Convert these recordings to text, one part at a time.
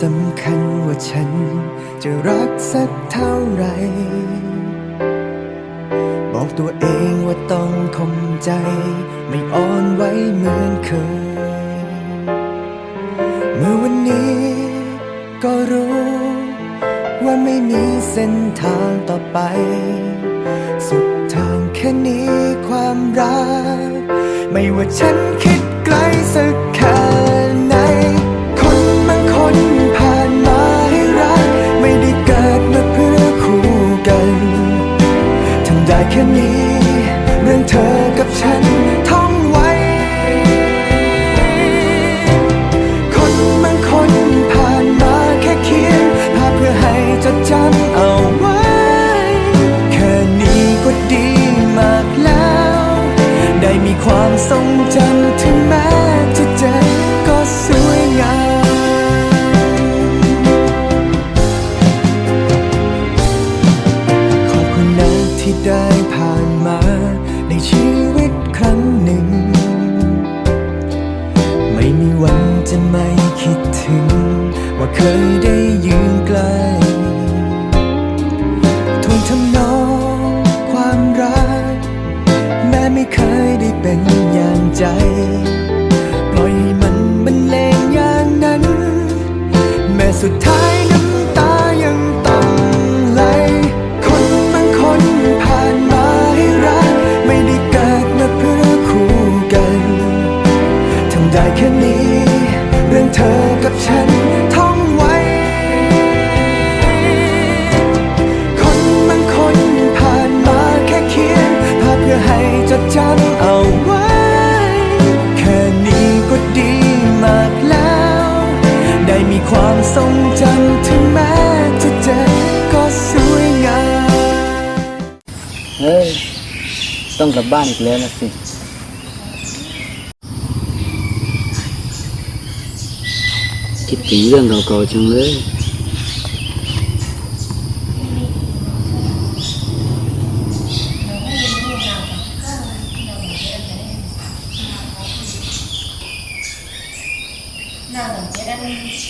สำคัญว่าฉัน จะรักสักเท่าไร บอกตัวเองว่าต้องคงใจ ไม่อ่อนไหวเหมือนเคย เมื่อวันนี้ก็รู้ ว่าไม่มีเส้นทางต่อไป สุดทางแค่นี้ความรัก ไม่ว่าฉันคิดไกลสัก ไม่มีวันจะไม่คิดถึง ว่าเคยได้ยืนใกล้ทวงทำนองความรัก แม้ไม่เคยได้เป็นอย่างใจ ปล่อยให้มันบรรเลงอย่างนั้น แม้สุดท้ายนะ ทรงจำถึงแม้จะเจ็บก็สวยงามเฮ้ยต้องกลับบ้านอีกแล้วนะสิ คิดถึงเรื่องเก่าๆจังเลยหึ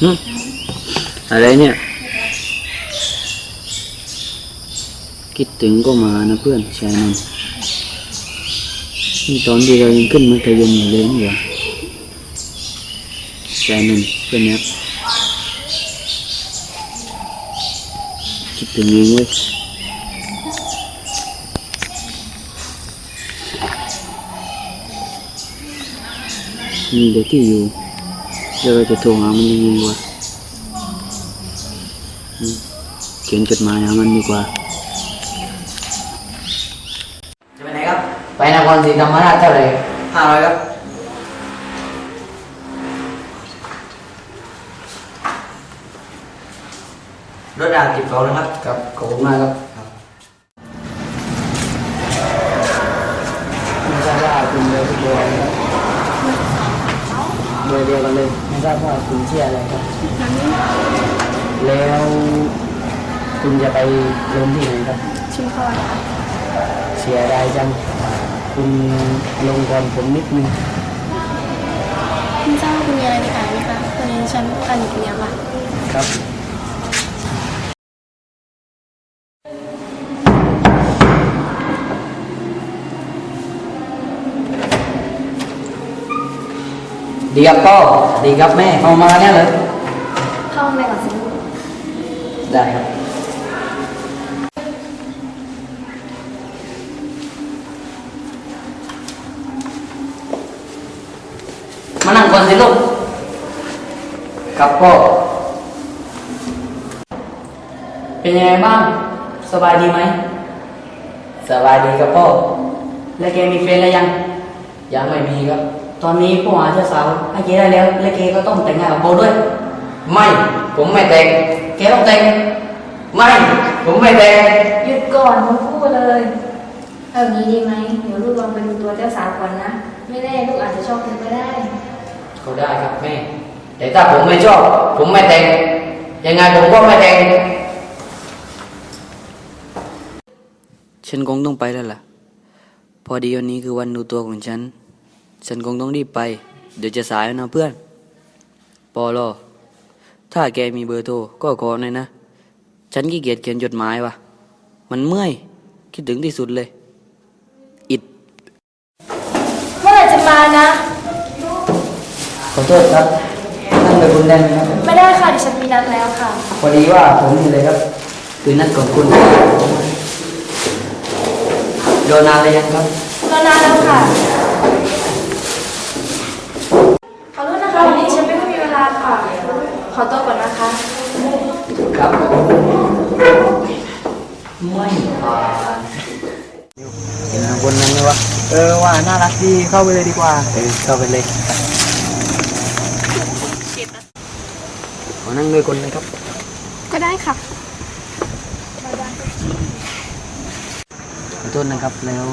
อะไรเนี่ย คิดถึงก็มานะเพื่อนชายนันนี่ตอนที่เรายังขึ้นมัธยมอยู่เลยนี่หว่าชายนนเพื่อนเนี้ยคิดถึงเองเว้ยมีเด็กที่อยู่ เดี๋ยวเราจะโทรหามันยังไงวะอืมเขียนจดหมายหามันดีกว่า จะไปไหนครับ ไปนครศรีธรรมราชเท่าไหร่ห้าร้อยครับ รถดากิบเขานะครับ ครับ ขอบคุณมากครับ เบอร์เดียวกันเลยไม่ทราบว่าคุณชื่ออะไรครับ แล้วคุณจะไปลงที่ไหนครับชุมพรค่ะเสียดายจังคุณลงก่อนผมนิดนึงคุณทราบว่าคุณมีอะไรในขายไหมคะตอนนี้ฉันการอยู่คนเดียวค่ะครับ ดีครับพ่อดีครับแม่เอามาเนี่ยเลยเข้าห้องในก่อนสิได้ครับ มานั่งก่อนสิลูกครับพ่อเป็นยังไงบ้าง สบายดีไหม สบายดีครับพ่อ แล้วแกมีแฟนแล้วยัง ยังไม่มีครับ ตอนนี้ผู้หาเจ้าสาวให้แกได้แล้ว และแกก็ต้องแต่งงานกับโบด้วย ไม่ ผมไม่แต่งแกต้องแต่งไม่ ผมไม่แต่งหยุดก่อนทั้งคู่เลยเอาอย่างนี้ดีไหมเดี๋ยวลูกลองไปดูตัวเจ้าสาวก่อนนะ ไม่แน่ลูกอาจจะชอบคุณก็ได้ก็ได้ครับแม่ แต่ถ้าผมไม่ชอบ ผมไม่แต่ง ยังไงผมก็ไม่แต่ง ฉันคงต้องไปแล้วล่ะ พอดีวันนี้คือวันดูตัวของฉัน ฉันคงต้องรีบไป เดี๋ยวจะสายแล้วนะเพื่อน ปอลอถ้าแกมีเบอร์โทรก็ขอหน่อยนะ ฉันขี้เกียจเขียนจดหมายวะมันเมื่อย คิดถึงที่สุดเลย อิด เมื่อไหร่จะมานะ ขอโทษครับนั่งไปบนได้ไหมครับ ไม่ได้ค่ะดิฉันมีนัดแล้วค่ะ พอดีว่าผมนี่เลยครับ คือนัดของคุณรอนานเลยยังครับ รอนานแล้วค่ะ ขอโทษนะคะวันนี้ ฉันไม่ค่อยมีเวลาค่ะ ขอตัวก่อนนะคะ ครับไม่ผ่านเห็นคนนั้นไหมวะเออว่าน่ารักดีเข้าไปเลยดีกว่าเออเข้าไปเลยขอนั่งด้วยคนนะครับ ก็ได้ค่ะขอโทษนะครับ แล้ว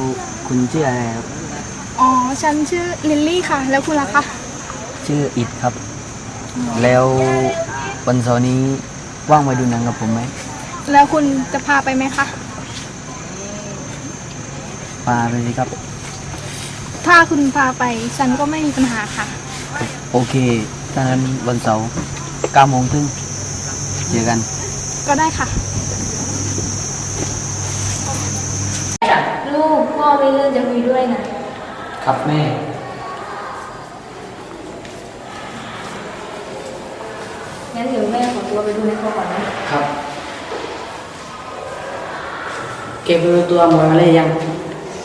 คุณชื่ออะไรครับ อ๋อ ฉันชื่อลิลลี่ค่ะ แล้วคุณล่ะคะ ชื่ออิดครับ แล้ววันเสาร์นี้ว่างไปดูหนังกับผมไหม แล้วคุณจะพาไปไหมคะ พาไปสิครับ ถ้าคุณพาไปฉันก็ไม่มีปัญหาค่ะ โอเคถ้างั้นวันเสาร์เก้าโมงครึ่งเจอกัน ก็ได้ค่ะ ลูกพ่อมีเรื่องจะคุยด้วยนะ ครับแม่ งั้นเดี๋ ยวแม่ขอตัวไปดูในครัวก่อนนะครับ เก็บดูตัวมวยมาเลยยัง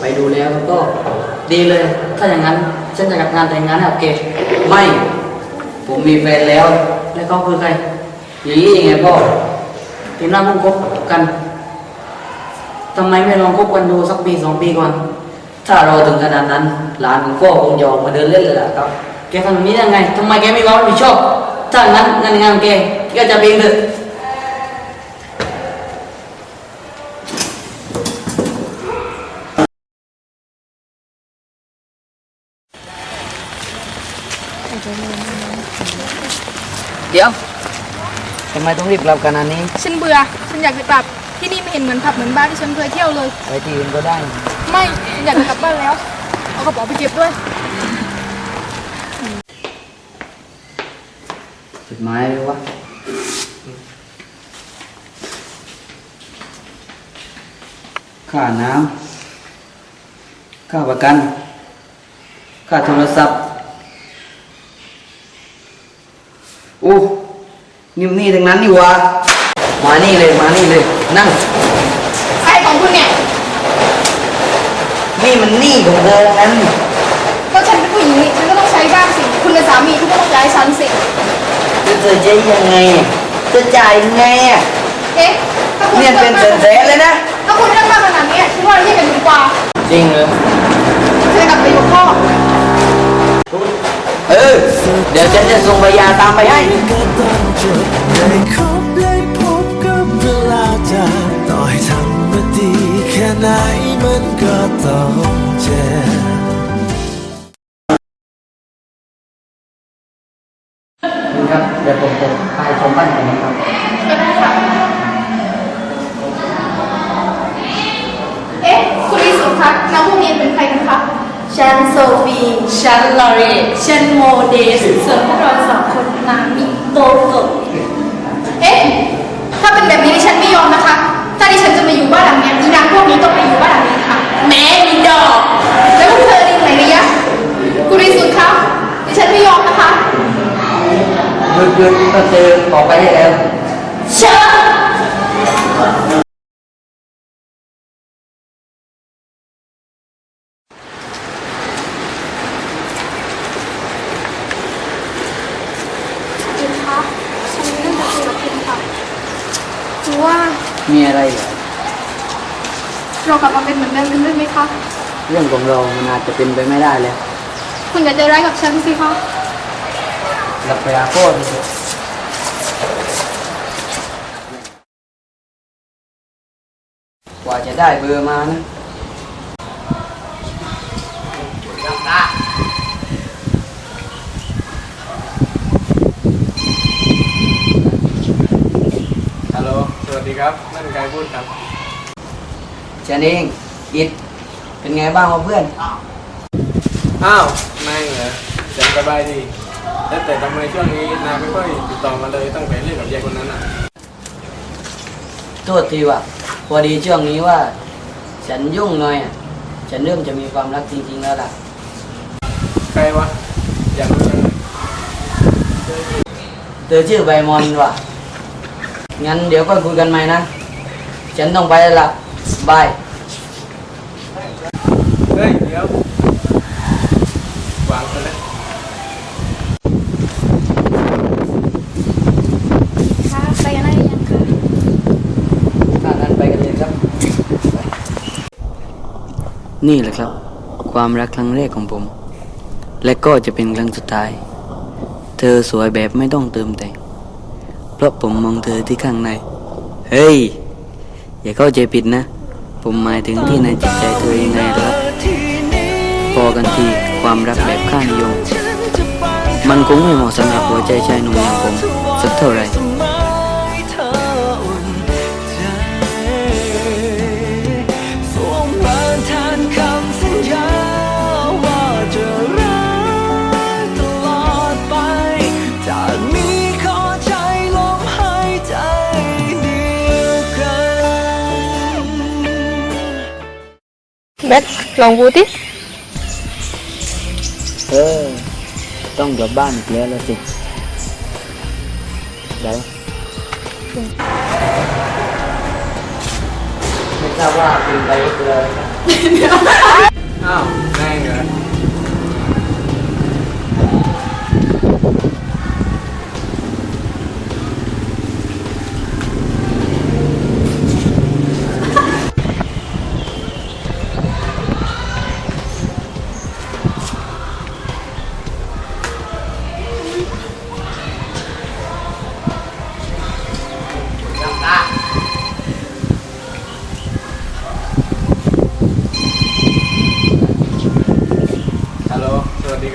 ไปดูแล้วก็ดีเลย ถ้าอย่างนั้นฉันจะจัดงานแต่งงานให้กับเกไม่ ผมมีแฟนแล้ว แล้วเขาคือใครลิลลี่ไงพ่อทีน่าเพิ่งคบกันทำไมไม่ลองคบกันดูสักปีสองปีก่อน ถ้าเราถึงขนาดนั้น หลานของพ่อคงยอมมาเดินเล่นเลยแหละครับ แกทำแบบนี้ได้ไงทำไมแกไม่ยอมรับผิดชอบถ้างั้นงานงานแก กจะเองเถอะเดี๋ยวทำไมต้องรีบกลับขนาดนี้ฉันเบื่อ ฉันอยากจะกลับ ที่นี่ไม่เห็นเหมือนผับเหมือนบ้านที่ฉันเคยเที่ยวเลย ไปที่อื่นก็ได้ ไม่ฉันอยากจะกลับบ้านแล้ว เอากระเป๋าไปเก็บด้วยจดหมายเลยวะ ค่าน้ำค่าประกัน ค่าโทรศัพท์อู้นี่นี่ทั้งนั้นนี่หวะมานี่เลยมานี่เลย นั่งใครของคุณเนี่ยนี่มันหนี่ของเธอทั้งนั้นก็ฉันเป็นผู้หญิงนี่ฉันก็ต้องใช้บ้างสิ คุณเป็นสามีคุณก็ต้องย้ายฉันสิจะเธอจะยังไงจะจ่ายยังไงอะเอ๊ะ ถ้าคุณเนี่ยเป็นแสนๆเลยนะ ถ้าคุณเรื่องมากขนาดนี้ฉันว่าเราแยกกันดีกว่าจริงเหรอฉันจะกลับไปอยู่กับพ่อ เออ เดี๋ยวฉันจะส่งพยาตามไปให้ ก็ต้องจบได้คบได้พบกับเวลาจากต่อให้ทำมาดีแค่ไหนมันก็ต้องเจ็บคุณครับเดี๋ยวผมจะพาไปชมบ้านผมนะครับ ก็ได้ค่ะ เอ๊ะ คุณลิสุคะน้องพวกนี้เป็นใครกันคะ ฉันโซฟี ฉันลอรีฉันโมเดสส่วนพวกเราสองคนนามิโตโตะเอ๊ะ ถ้าเป็นแบบนี้ดิฉันไม่ยอมนะคะ ถ้าดิฉันจะมาอยู่บ้านหลังเนี้ยอีนางพวกนี้ต้องไปอยู่บ้านหลังนี้ค่ะ แม่มีดอก แล้วพวกเธอดีไหนระยะคุณลิสุคะดิฉันไม่ยอมนะคะ หยุดหยุดก็เจอออกไปได้แล้ว เชิญ คุณคะฉันมีเรื่องจะคุยกับคุณค่ะคือว่า มีอะไรเหรอเรากลับมาเป็นเหมือนเดิมกันได้ไหมคะเรื่องของเรามันอาจจะเป็นไปไม่ได้แล้วคุณอย่าใจร้ายกับฉันสิคะกลับไปหาพ่อดีกว่ากว่าจะได้เบอร์มานะฮัลโหลสวัสดีครับนั่นใคร พูดครับฉัฉันเองอิดเป็นไงบ้างวะเพื่อนอ้าวนาเเหรอฉันสบายดีแล้วแต่ทำไมช่วงนี้นายไม่ค่อยติดต่อมาเลยตั้งแต่เล่นกับยายคนนั้นอะโทษทีว่ะพอดีช่วงนี้ว่า ฉันยุ่งหน่อยอะฉันเริ่มจะมีความรักจริงๆแล้วล่ะใครวะอยากรู้จังเลยเธอชื่อใบมอนว่ะงั้นเดี๋ยวก็คุยกันใหม่นะ ฉันต้องไปแล้วล่ะบาย เฮ้ย เดี๋ยววางไปเลยค่ะไปกันได้หรือยังคะถ้านั้นไปกันเลยครับ นี่แหละครับ ความรักครั้งแรกของผม และก็จะเป็นครั้งสุดท้าย เธอสวยแบบไม่ต้องเติมแต่ง เพราะผมมองเธอที่ข้างใน เฮ้ย อย่าเข้าใจผิดนะ ผมหมายถึงที่ในจิตใจเธอยังไงครับพอกันทีความรักแบบข้านิยมมันคงไม่เหมาะสำหรับหัวใจชายหนุ่มอย่างผมสักเท่าไหร่ แบทลองพูดดิเออ ต้องกลับบ้านอีกแล้วละสิเดี๋ยวไม่ทราบว่าเป็นไปก็คืออะไรครับอ้าวนาเหรอ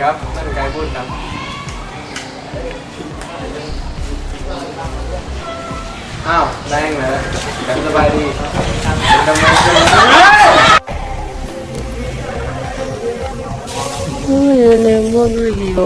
ครับท่านกายพูดครับอ้าวแรงเหรอฉันสบายดีทำไมช่วงนี้เลมอนไม่ดีโอ